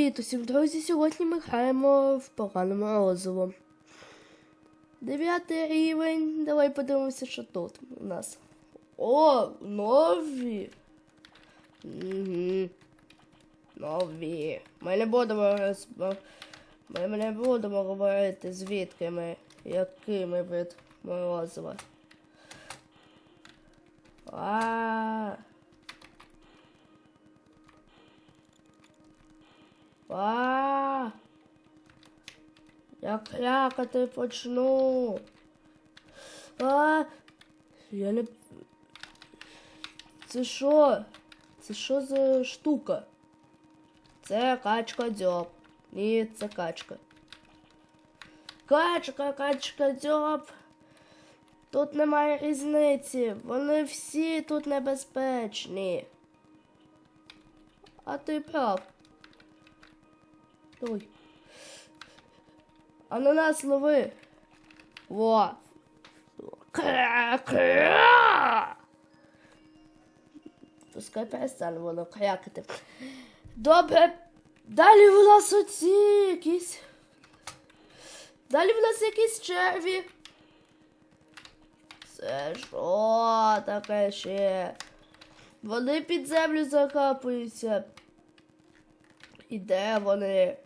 Привіт усім, друзі! Сьогодні ми граємо в погане морозиво. Дев'ятий рівень. Давай подивимося, що тут у нас. О, нові. Угу. Нові. Ми не будемо розб- Ми не будемо говорити, звідки ми, якими від морозива. А. А. Я крякати почну. А. Я не. Це що? Це що за штука? Це качка дзьоб. Ні, це качка. Качка, качка дзьоб. Тут немає різниці. Вони всі тут небезпечні. А ти прав. Ой. Ананас лови. Во. Пускай перестане воно крякати. Добре. Далі в нас оці якісь. Далі в нас якісь черві. Це що таке ще? Вони під землю закапуються. І де вони?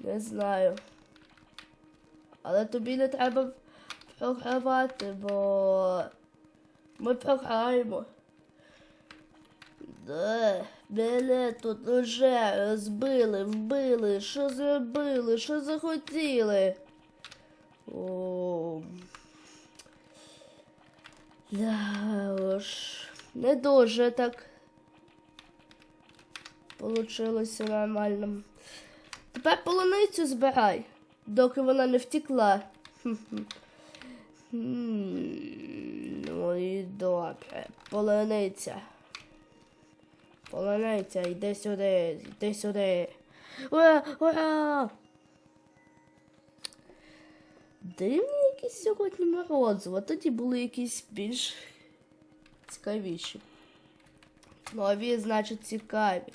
Не знаю. Але тобі не треба програвати, бо ми програємо. Да, мене тут уже розбили, вбили, що зробили, що захотіли. О. Да уж, не дуже так получилося нормально. Тепер полуницю збирай, доки вона не втекла. Хм-хм. Ну і добре. Полуниця. Полуниця, йди сюди, йди сюди. Ура, ура! Дивні якісь сьогодні морозиво, тоді були якісь більш цікавіші. Нові, значить, цікаві.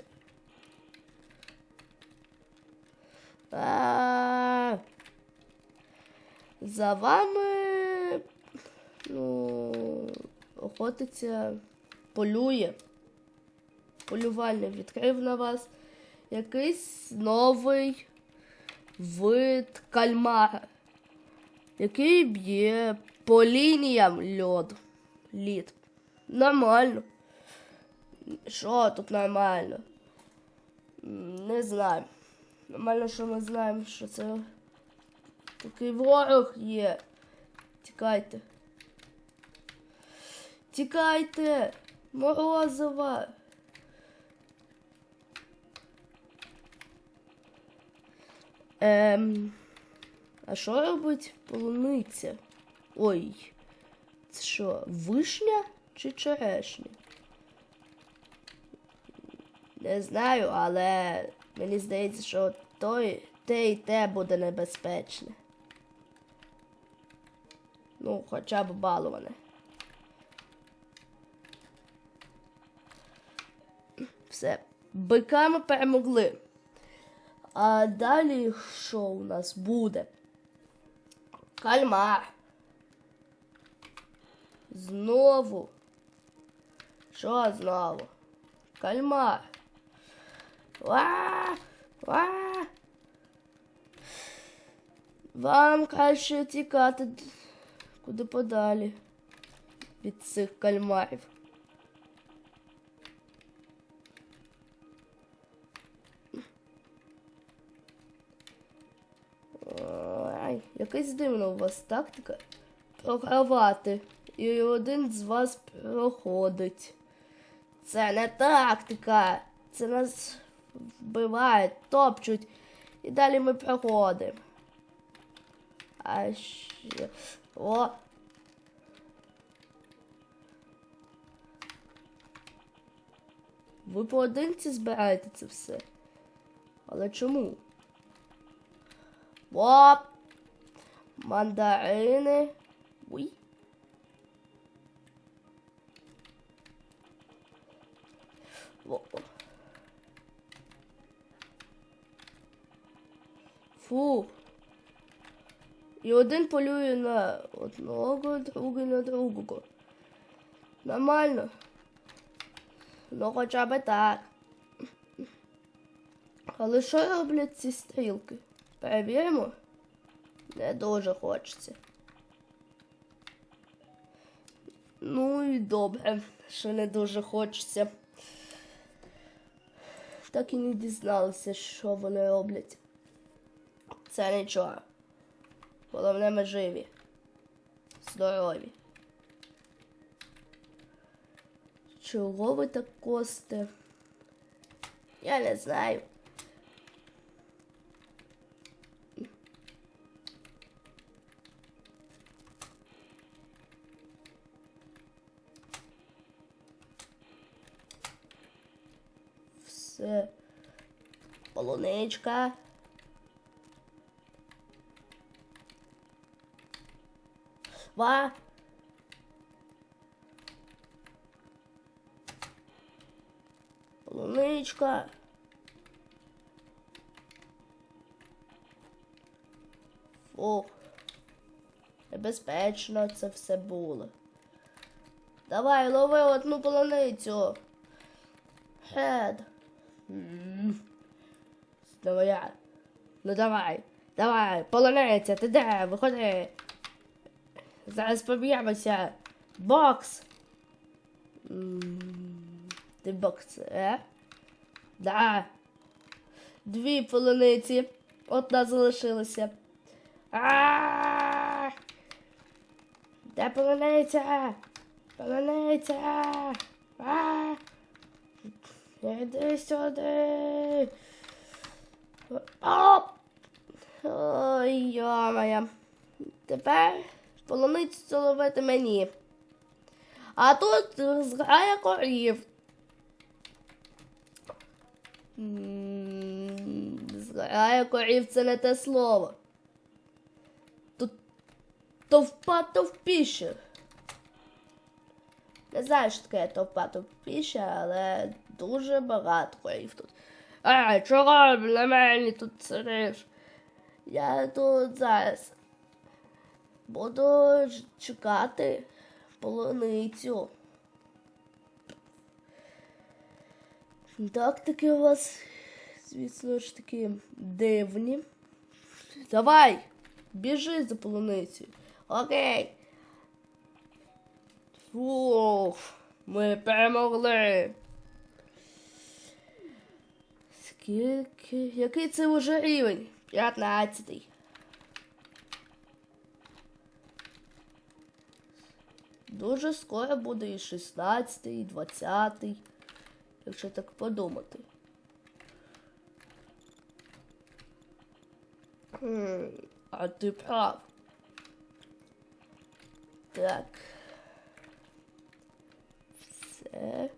А, За вами ну, охотиться, полює. Полювальник відкрив на вас якийсь новий вид кальмара, який б'є по лініям льоду. Лід. Нормально. Що тут нормально? Не знаю. Нормально, що ми знаємо, що це такий ворог є. Тікайте. Тікайте! Морозова! Ем, а що робить полуниця? Ой, це що, вишня чи черешня? Не знаю, але мені здається, що той, те і те буде небезпечне. Ну, хоча б баловане. Все, бика ми перемогли. А далі що у нас буде? Кальмар. Знову. Що знову? Кальмар. Ва! Ва! Вам краще тікати куди подалі від цих кальмарів. Ай, якась дивна у вас тактика програвати. І один з вас проходить. Це не тактика. Це нас вбивають, топчуть. І далі ми проходимо. А що? О! Ви поодинці збираєте це все. Але чому? Оп! Мандарини. Уй. Во. Фу. І один полює на одного, другий на другого. Нормально. Ну, хоча б так. Але що роблять ці стрілки? Перевіримо? Не дуже хочеться. Ну і добре, що не дуже хочеться. Так і не дізналися, що вони роблять. Це нічого. Головне, ми живі. Здорові. Чого ви так косте? Я не знаю. Все. Полуничка. Ва. Полуничка. Фух. Небезпечно це все було. Давай, лови одну полуницю. Хед. Давай. Ну давай. Давай, полуниця, ти де? Виходи. Зараз поб'ємося. Бокс. Ти бокс, е? Да. Дві полуниці. Одна залишилася. А! Де полуниця? Полуниця. А! Іди сюди. Оп! Ой, йомая. Тепер полуницю ловити мені. А тут зграє корів. Зграє корів це не те слово. Тут товпа товпіше. Не знаю, що таке товпа товпіше, але дуже багато корів тут. А, чого на мене тут сидиш? Я тут зараз буду чекати полуницю. Тактики у вас, звісно ж таки, дивні. Давай, біжи за полуницею. Окей. Фух, ми перемогли. Скільки? Який це вже рівень? П'ятнадцятий. Дуже скоро буде і 16, і 20, якщо так подумати. А ти прав. Так. Все.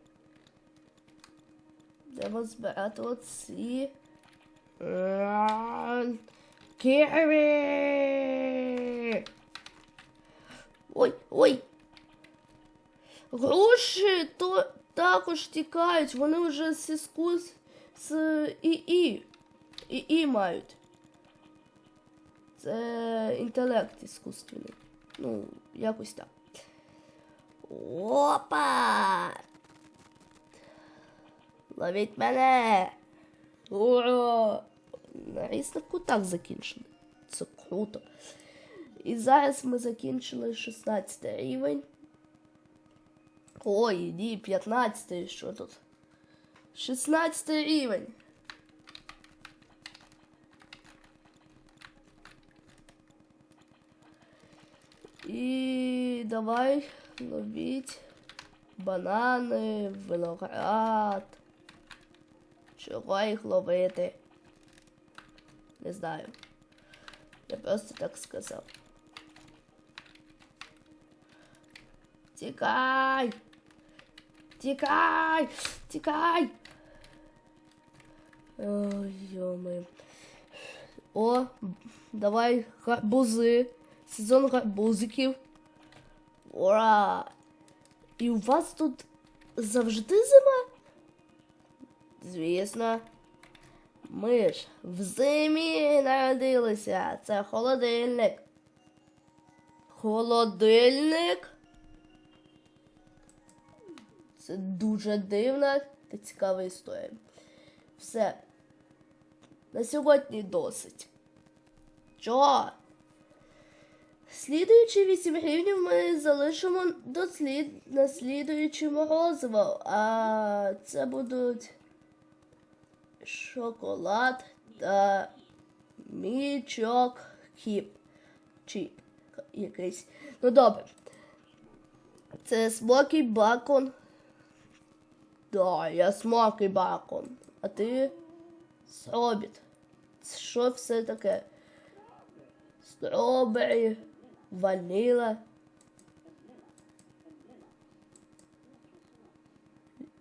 Треба збирати оці. Ківі! Ой, ой. Груші то також тікають, вони вже з сіску з, ІІ. ІІ мають. Це інтелект іскусственний. Ну, якось так. Опа! Ловіть мене! Ура! На різнику так закінчили. Це круто. І зараз ми закінчили 16 рівень. Ой, ні, 15 що тут? 16 рівень. І давай ловіть банани, виноград. Чого їх ловити? Не знаю. Я просто так сказав. Тікай! Тікай! Тікай! Ой, йоми. О, давай гарбузи. Сезон гарбузиків. Ура! І у вас тут завжди зима? Звісно. Ми ж в зимі народилися. Це холодильник. Холодильник. Це дуже дивна та цікава історія. Все. На сьогодні досить. Чого? Слідуючі 8 гривнів ми залишимо до слід... на слідуюче морозиво. А це будуть шоколад та мічок хіп. Чіп якийсь. Ну добре. Це смокій бакон. Да, я смокій бакон. А ти Сробіт. Це Що все таке? Стробері, ваніла.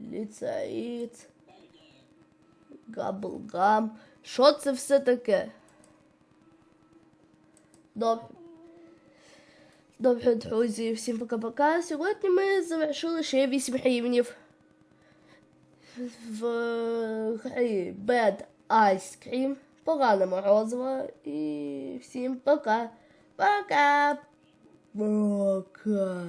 Ліцаїд. Габлгам. Що це все таке? Добре. Добре, друзі, всім пока-пока. Сьогодні ми завершили ще 8 гривнів В грі Bad Ice Cream. Погане морозиво. І всім пока. Пока. Пока.